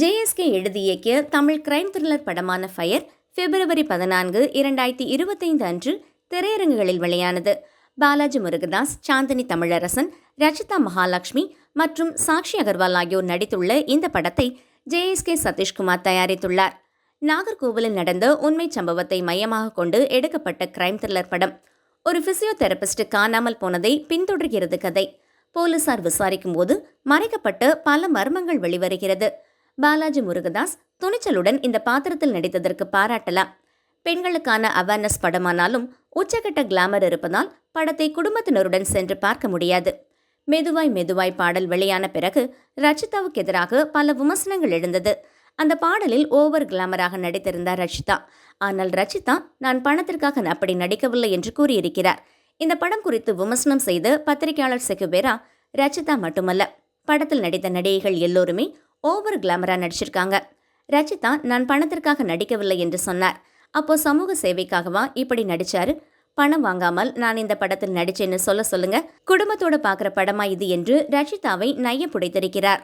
JSK எழுதி இயக்கிய Tamil crime thriller படமான ஃபயர் பிப்ரவரி பதினான்கு இரண்டாயிரத்தி இருபத்தைந்து அன்று திரையரங்குகளில் வெளியானது. பாலாஜி முருகதாஸ் சாந்தினி தமிழரசன் ரச்சிதா மகாலட்சுமி மற்றும் சாக்ஷி அகர்வால் ஆகியோர் நடித்துள்ள இந்த படத்தை ஜேஎஸ்கே சதீஷ்குமார் தயாரித்துள்ளார். நாகர்கோவிலில் நடந்த உண்மை சம்பவத்தை மையமாக கொண்டு எடுக்கப்பட்ட கிரைம் த்ரில்லர் படம். ஒரு பிசியோதெரபிஸ்ட் காணாமல் போனதை பின்தொடர்கிறது கதை. போலீசார் விசாரிக்கும் போது மறைக்கப்பட்ட பல மர்மங்கள் வெளிவருகிறது. பாலாஜி முருகதாஸ் துணிச்சலுடன் இந்த பாத்திரத்தில் நடித்ததற்கு பாராட்டலாம். பெண்களுக்கான அவேர்னஸ் படமானாலும் உச்சகட்ட கிளாமர் இருப்பதால் படத்தை குடும்பத்தினருடன் சென்று பார்க்க முடியாது. மெதுவாய் மெதுவாய் பாடல் வெளியான பிறகு ரச்சிதாவுக்கு எதிராக பல விமர்சனங்கள் எழுந்தது. அந்த பாடலில் ஓவர் கிளாமராக நடித்திருந்தார் ரச்சிதா. ஆனால் ரச்சிதா நான் பணத்திற்காக அப்படி நடிக்கவில்லை என்று கூறியிருக்கிறார். இந்த படம் குறித்து விமர்சனம் செய்த பத்திரிகையாளர் செகுபேரா ரச்சிதா மட்டுமல்ல படத்தில் நடித்த நடிகைகள் எல்லோருமே ஓவர் கிளாமராக நடிச்சிருக்காங்க. ரச்சிதா நான் பணத்திற்காக நடிக்கவில்லை என்று சொன்னார். அப்போ சமூக சேவைக்காகவா இப்படி நடிச்சாரு? பணம் வாங்காமல் நான் இந்த படத்தில் நடிச்சேன்னு சொல்ல சொல்லுங்க. குடும்பத்தோட பார்க்குற படமா இது என்று ரஜிதாவை நைய புடைத்திருக்கிறார்